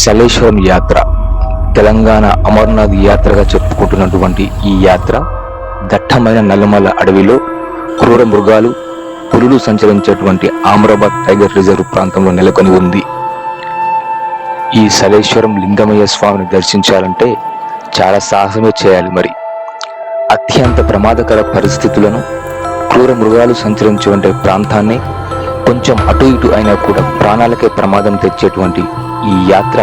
శలేశ్వరం యాత్ర తెలంగాణ అమర్నాథ్ యాత్రగా చెప్పుకుంటున్నటువంటి ఈ యాత్ర దట్టమైన నల్లమల అడవిలో క్రూర మృగాలు పులులు సంచరించేటువంటి ఆమ్రాబాద్ టైగర్ రిజర్వ్ ప్రాంతంలో నెలకొని ఉంది. ఈ సలేశ్వరం లింగమయ్య స్వామిని దర్శించాలంటే చాలా సాహసమే చేయాలి మరి. అత్యంత ప్రమాదకర పరిస్థితులను క్రూర మృగాలు సంచరించేటువంటి ప్రాంతాన్ని కొంచెం అటు ఇటు అయినా కూడా ప్రాణాలకే ప్రమాదం తెచ్చేటువంటి ఈ యాత్ర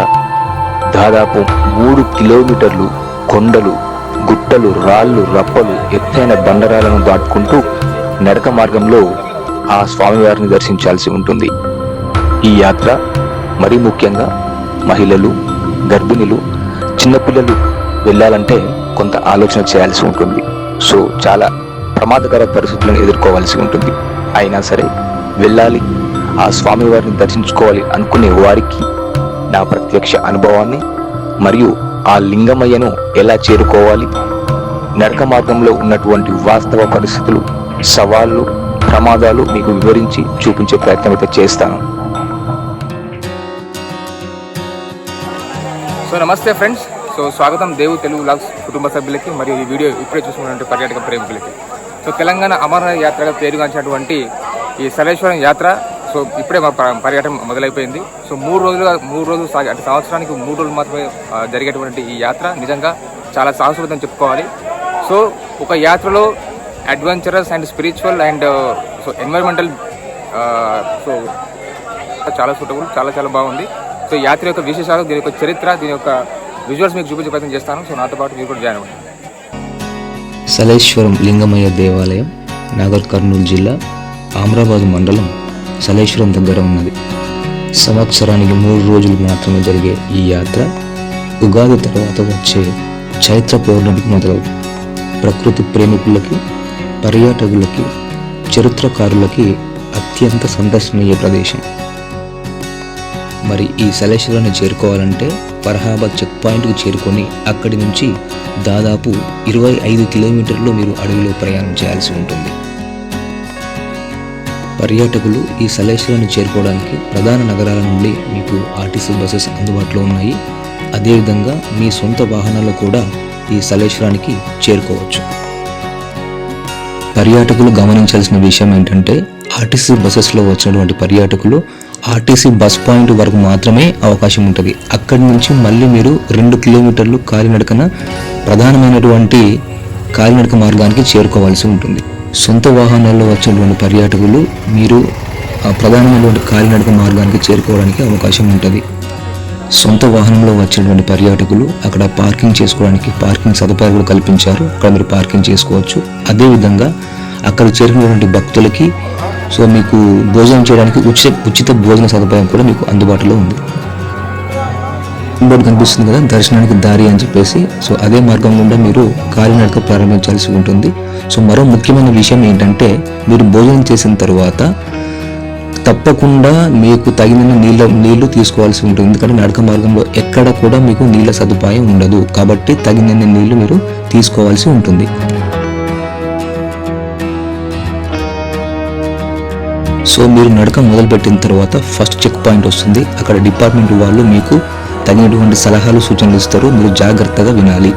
దాదాపు మూడు కిలోమీటర్లు కొండలు గుట్టలు రాళ్ళు రప్పలు ఎత్తైన బండరాలను దాటుకుంటూ నడక మార్గంలో ఆ స్వామివారిని దర్శించాల్సి ఉంటుంది. ఈ యాత్ర మరీ ముఖ్యంగా మహిళలు గర్భిణులు చిన్నపిల్లలు వెళ్ళాలంటే కొంత ఆలోచన చేయాల్సి ఉంటుంది. సో చాలా ప్రమాదకర పరిస్థితులను ఎదుర్కోవాల్సి ఉంటుంది. అయినా సరే వెళ్ళాలి ఆ స్వామివారిని దర్శించుకోవాలి అనుకునే వారికి నా ప్రత్యక్ష అనుభవాన్ని మరియు ఆ లింగమయ్యను ఎలా చేరుకోవాలి? నడక మార్గంలో ఉన్నటువంటి వాస్తవ పరిస్థితులు సవాళ్ళు ప్రమాదాలు మీకు వివరించి చూపించే ప్రయత్నం అయితే చేస్తాను. సో నమస్తే ఫ్రెండ్స్. సో స్వాగతం దేవు తెలుగు వ్లాగ్స్ కుటుంబ సభ్యులకి మరియు ఈ వీడియో ఇప్పుడే చూసుకున్నటువంటి పర్యాటక ప్రేమికులకి. సో తెలంగాణ అమరనాథ్ యాత్రగా పేరుగాంచినటువంటి ఈ సలేశ్వరం యాత్ర సో ఇప్పుడే మా ప- పర్యటన మొదలైపోయింది. సో మూడు రోజులుగా మూడు రోజులు సాగి అంటే సంవత్సరానికి మూడు రోజులు మాత్రమే జరిగేటువంటి ఈ యాత్ర నిజంగా చాలా సాహసోపేతం చెప్పుకోవాలి. సో ఒక యాత్రలో adventurous and spiritual and so environmental so చాలా సూటబుల్ చాలా చాలా బాగుంది. సో యాత్ర యొక్క విశేషాలు దీని యొక్క చరిత్ర దీని యొక్క విజువల్స్ మీకు చూపించే ప్రయత్నం చేస్తాను. సో నాతో పాటు మీరు కూడా జాయిన్ అవ్వండి. సలేశ్వరం లింగమయ్య దేవాలయం నాగర్ కర్నూలు జిల్లా ఆమ్రాబాద్ మండలం సలేశ్వరం దగ్గర ఉన్నది. సంవత్సరానికి మూడు రోజులు మాత్రమే జరిగే ఈ యాత్ర ఉగాది తర్వాత వచ్చే చైత్ర పౌర్ణమికి మొదలవుతుంది ప్రకృతి ప్రేమికులకి పర్యాటకులకి చరిత్రకారులకి అత్యంత సందర్శనీయ ప్రదేశం. మరి ఈ సలేశ్వరాన్ని చేరుకోవాలంటే ఫర్హాబాద్ చెక్ పాయింట్కి చేరుకొని అక్కడి నుంచి దాదాపు ఇరవై ఐదు కిలోమీటర్లు మీరు అడవిలో ప్రయాణం చేయాల్సి ఉంటుంది. పర్యాటకులు ఈ సలేశ్వరాన్ని చేరుకోవడానికి ప్రధాన నగరాల నుండి మీకు ఆర్టీసీ బస్సెస్ అందుబాటులో ఉన్నాయి. అదేవిధంగా మీ సొంత వాహనాల్లో కూడా ఈ సలేశ్వరానికి చేరుకోవచ్చు. పర్యాటకులు గమనించాల్సిన విషయం ఏంటంటే ఆర్టీసీ బస్సెస్లో వచ్చినటువంటి పర్యాటకులు ఆర్టీసీ బస్ పాయింట్ వరకు మాత్రమే అవకాశం ఉంటుంది. అక్కడి నుంచి మళ్ళీ మీరు రెండు కిలోమీటర్లు కాలినడకన ప్రధానమైనటువంటి కాలినడక మార్గానికి చేరుకోవాల్సి ఉంటుంది. సొంత వాహనాల్లో వచ్చేటువంటి పర్యాటకులు మీరు ఆ ప్రధానమైనటువంటి కాలినడక మార్గానికి చేరుకోవడానికి అవకాశం ఉంటుంది. సొంత వాహనంలో వచ్చినటువంటి పర్యాటకులు అక్కడ పార్కింగ్ చేసుకోవడానికి పార్కింగ్ సదుపాయాలు కల్పించారు. అక్కడ మీరు పార్కింగ్ చేసుకోవచ్చు. అదేవిధంగా అక్కడ చేరినటువంటి భక్తులకి సో మీకు భోజనం చేయడానికి ఉచిత ఉచిత భోజన సదుపాయం కూడా మీకు అందుబాటులో ఉంది. బోర్డు కనిపిస్తుంది కదా దర్శనానికి దారి అని చెప్పేసి. సో అదే మార్గం గుండా మీరు కాలినడక ప్రారంభించాల్సి ఉంటుంది. సో మరో ముఖ్యమైన విషయం ఏంటంటే మీరు భోజనం చేసిన తర్వాత తప్పకుండా మీకు తగిన నీళ్ళ నీళ్ళు తీసుకోవాల్సి ఉంటుంది. ఎందుకంటే నడక మార్గంలో ఎక్కడ కూడా మీకు నీళ్ళ సదుపాయం ఉండదు. కాబట్టి తగినన్ని నీళ్ళు మీరు తీసుకోవాల్సి ఉంటుంది. సో మీరు నడక మొదలుపెట్టిన తర్వాత ఫస్ట్ చెక్ పాయింట్ వస్తుంది. అక్కడ డిపార్ట్మెంట్ వాళ్ళు మీకు తగినటువంటి సలహాలు సూచనలు ఇస్తారు మీరు జాగ్రత్తగా వినాలి.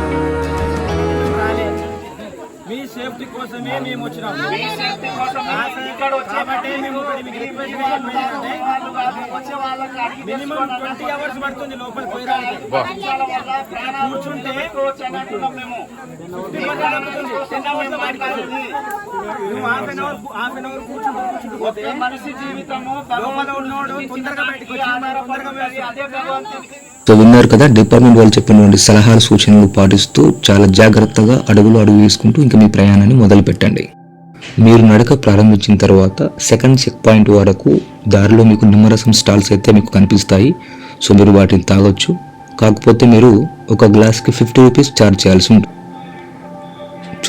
మినిమం ట్వంటీ అవర్స్ పడుతుంది లోపల పోయడానికి కూర్చుంటే ఫిఫ్టీ పర్సెంట్ తగ్గుతుంది టెన్ అవర్స్ పడుతుంది. నువ్వు half an hour half an hour కూర్చుంటూ కూర్చుంటూ పోతే మనిషి జీవితము లోపల ఉన్నోడు తొందరగా బయటకు వచ్చి తొందరగా అదే భగవంతుడికి. సో విన్నారు కదా డిపార్ట్మెంట్ వాళ్ళు చెప్పినటువంటి సలహాలు సూచనలు పాటిస్తూ చాలా జాగ్రత్తగా అడుగులు అడుగు వేసుకుంటూ ఇంకా మీ ప్రయాణాన్ని మొదలు పెట్టండి మీరు నడక ప్రారంభించిన తర్వాత సెకండ్ చెక్ పాయింట్ వరకు దారిలో మీకు నిమ్మరసం స్టాల్స్ అయితే మీకు కనిపిస్తాయి. సో మీరు వాటిని తాగొచ్చు. కాకపోతే మీరు ఒక గ్లాస్కి ఫిఫ్టీ రూపీస్ ఛార్జ్ చేయాల్సి ఉంటుంది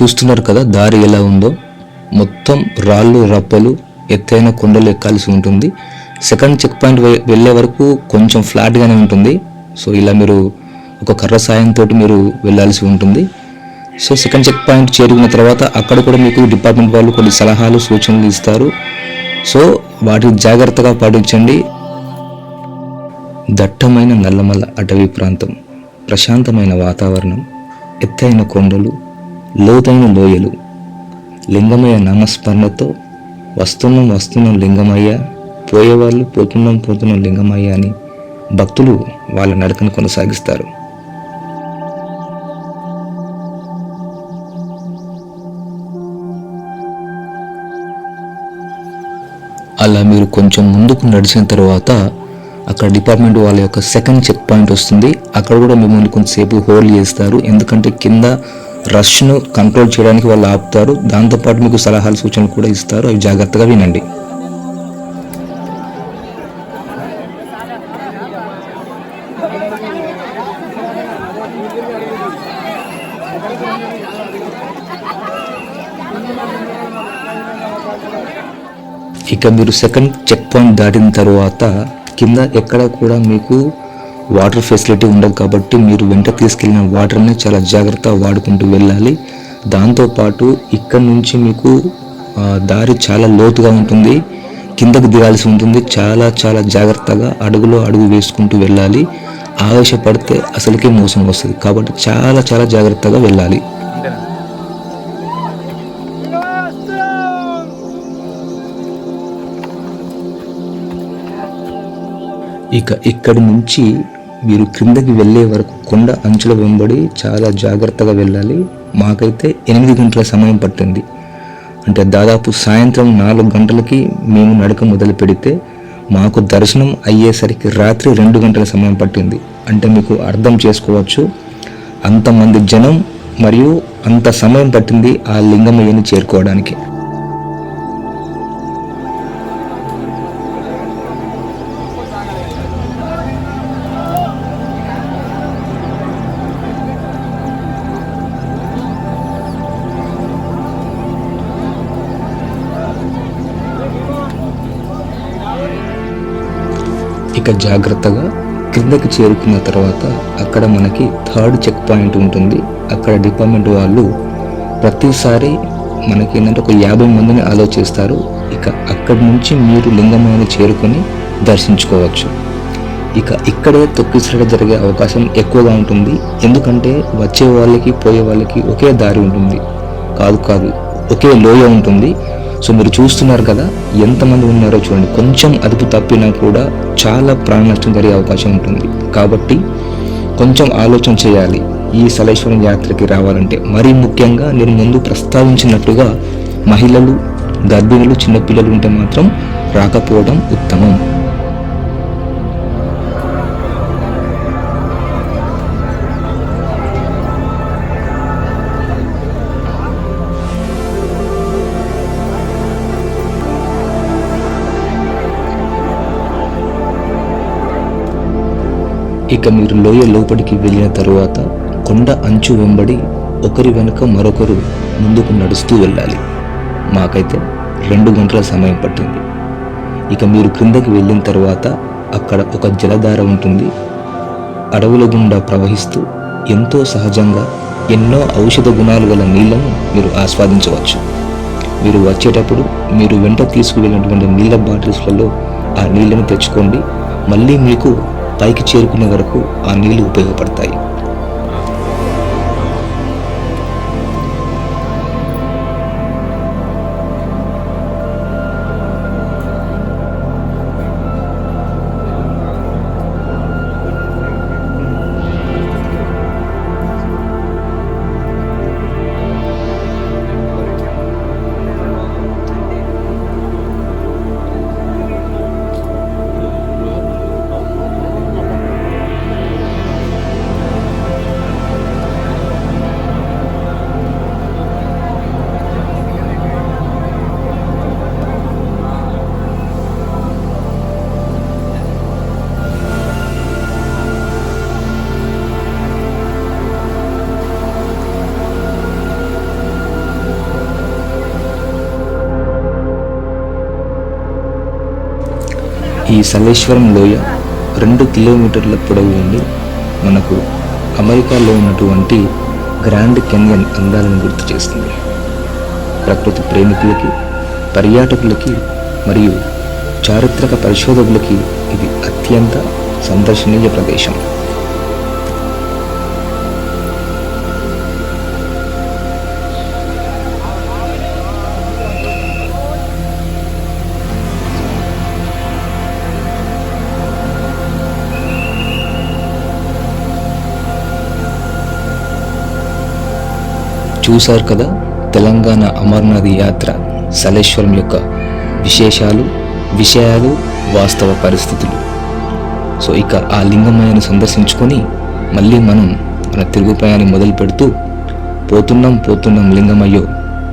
చూస్తున్నారు కదా దారి ఎలా ఉందో. మొత్తం రాళ్ళు రప్పలు ఎత్తైన కొండలు ఎక్కాల్సి ఉంటుంది. సెకండ్ చెక్ పాయింట్ వె- వెళ్ళే వరకు కొంచెం ఫ్లాట్గానే ఉంటుంది. సో ఇలా మీరు ఒక కర్ర సాయంతో మీరు వెళ్ళాల్సి ఉంటుంది. సో సెకండ్ చెక్ పాయింట్ చేరుకున్న తర్వాత అక్కడ కూడా మీకు డిపార్ట్మెంట్ వాళ్ళు కొన్ని సలహాలు సూచనలు ఇస్తారు. సో వాటిని జాగ్రత్తగా పాటించండి. దట్టమైన నల్లమల్ల అటవీ ప్రాంతం ప్రశాంతమైన వాతావరణం ఎత్తైన కొండలు లోతైన లోయలు లింగమయ్య నామస్మరణతో వస్తున్నాం వస్తున్నాం లింగమయ్య పోయేవాళ్ళు పోతున్నాం పోతున్నాం లింగమయ్య అని భక్తులు వాళ్ళ నడకను కొనసాగిస్తారు. అలా మీరు కొంచెం ముందుకు నడిచిన తర్వాత అక్కడ డిపార్ట్మెంట్ వాళ్ళ యొక్క సెకండ్ చెక్ పాయింట్ వస్తుంది. అక్కడ కూడా మిమ్మల్ని కొంతసేపు హోల్డ్ చేస్తారు. ఎందుకంటే కింద రష్ను కంట్రోల్ చేయడానికి వాళ్ళు ఆపుతారు. దాంతోపాటు మీకు సలహాలు సూచనలు కూడా ఇస్తారు. అవి జాగ్రత్తగా వినండి. ఇక మీరు సెకండ్ చెక్ పాయింట్ దాటిన తర్వాత కింద ఎక్కడ కూడా మీకు వాటర్ ఫెసిలిటీ ఉండదు కాబట్టి మీరు వెంట తీసుకెళ్ళిన వాటర్ని చాలా జాగ్రత్తగా వాడుకుంటూ వెళ్ళాలి. దాంతోపాటు ఇక్కడ నుంచి మీకు దారి చాలా లోతుగా ఉంటుంది. కిందకు దిగాల్సి ఉంటుంది. చాలా చాలా జాగ్రత్తగా అడుగులో అడుగు వేసుకుంటూ వెళ్ళాలి. ఆవేశపడితే అసలుకే మోసం వస్తుంది. కాబట్టి చాలా చాలా జాగ్రత్తగా వెళ్ళాలి. ఇక ఇక్కడి నుంచి మీరు క్రిందకి వెళ్ళే వరకు కొండ అంచుల వెంబడి చాలా జాగ్రత్తగా వెళ్ళాలి. మాకైతే ఎనిమిది గంటల సమయం పట్టింది. అంటే దాదాపు సాయంత్రం నాలుగు గంటలకి మేము నడక మొదలు పెడితే మాకు దర్శనం అయ్యేసరికి రాత్రి రెండు గంటల సమయం పట్టింది. అంటే మీకు అర్థం చేసుకోవచ్చు. అంతమంది జనం మరియు అంత సమయం పట్టింది ఆ లింగమయ్యని చేరుకోవడానికి. ఇక జాగ్రత్తగా క్రిందకి చేరుకున్న తర్వాత అక్కడ మనకి థర్డ్ చెక్ పాయింట్ ఉంటుంది. అక్కడ డిపార్ట్మెంట్ వాళ్ళు ప్రతిసారి మనకి ఏంటంటే ఒక యాభై మందిని ఆలోచిస్తారు ఇక అక్కడి నుంచి మీరు లింగమాయని చేరుకొని దర్శించుకోవచ్చు. ఇక ఇక్కడే తొక్కిసరగ జరిగే అవకాశం ఎక్కువగా ఉంటుంది. ఎందుకంటే వచ్చే వాళ్ళకి పోయే వాళ్ళకి ఒకే దారి ఉంటుంది. కాదు కాదు ఒకే లోయ ఉంటుంది. సో మీరు చూస్తున్నారు కదా ఎంతమంది ఉన్నారో చూడండి. కొంచెం అదుపు తప్పినా కూడా చాలా ప్రాణ నష్టం జరిగే అవకాశం ఉంటుంది. కాబట్టి కొంచెం ఆలోచన చేయాలి. ఈ సలేశ్వరం యాత్రకి రావాలంటే మరీ ముఖ్యంగా నేను ముందు ప్రస్తావించినట్టుగా మహిళలు గర్భిణులు చిన్నపిల్లలు ఉంటే మాత్రం రాకపోవడం ఉత్తమం. ఇక మీరు లోయ లోపలికి వెళ్ళిన తరువాత కొండ అంచు వెంబడి ఒకరి వెనుక మరొకరు ముందుకు నడుస్తూ వెళ్ళాలి. మాకైతే రెండు గంటల సమయం పట్టింది. ఇక మీరు క్రిందకి వెళ్ళిన తర్వాత అక్కడ ఒక జలధార ఉంటుంది. అడవుల గుండా ప్రవహిస్తూ ఎంతో సహజంగా ఎన్నో ఔషధ గుణాలు గల నీళ్ళను మీరు ఆస్వాదించవచ్చు. మీరు వచ్చేటప్పుడు మీరు వెంట తీసుకువెళ్ళినటువంటి నీళ్ళ బాటిల్స్లలో ఆ నీళ్ళని తెచ్చుకోండి. మళ్ళీ మీకు పైకి చేరుకునే వరకు ఆ నీళ్ళు ఉపయోగపడతాయి. సలేశ్వరం లోయ రెండు కిలోమీటర్ల పొడవు ఉండి మనకు అమెరికాలో ఉన్నటువంటి గ్రాండ్ కెన్యన్ అందాలను గుర్తు చేస్తుంది. ప్రకృతి ప్రేమికులకి పర్యాటకులకి మరియు చారిత్రక పరిశోధకులకి ఇది అత్యంత సందర్శనీయ ప్రదేశం. చూశారు కదా? తెలంగాణ అమర్నాథ్ యాత్ర సలేశ్వరం యొక్క విశేషాలు విషయాలు వాస్తవ పరిస్థితులు. సో ఇక ఆ లింగమయ్యను సందర్శించుకొని మళ్ళీ మనం మన తిరుగు ప్రయాణం మొదలు పెడుతూ పోతున్నాం పోతున్నాం లింగమయ్యో.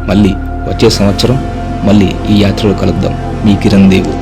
మళ్ళీ వచ్చే సంవత్సరం మళ్ళీ ఈ యాత్రలో కలుద్దాం. మీ కిరణ్ దేవు.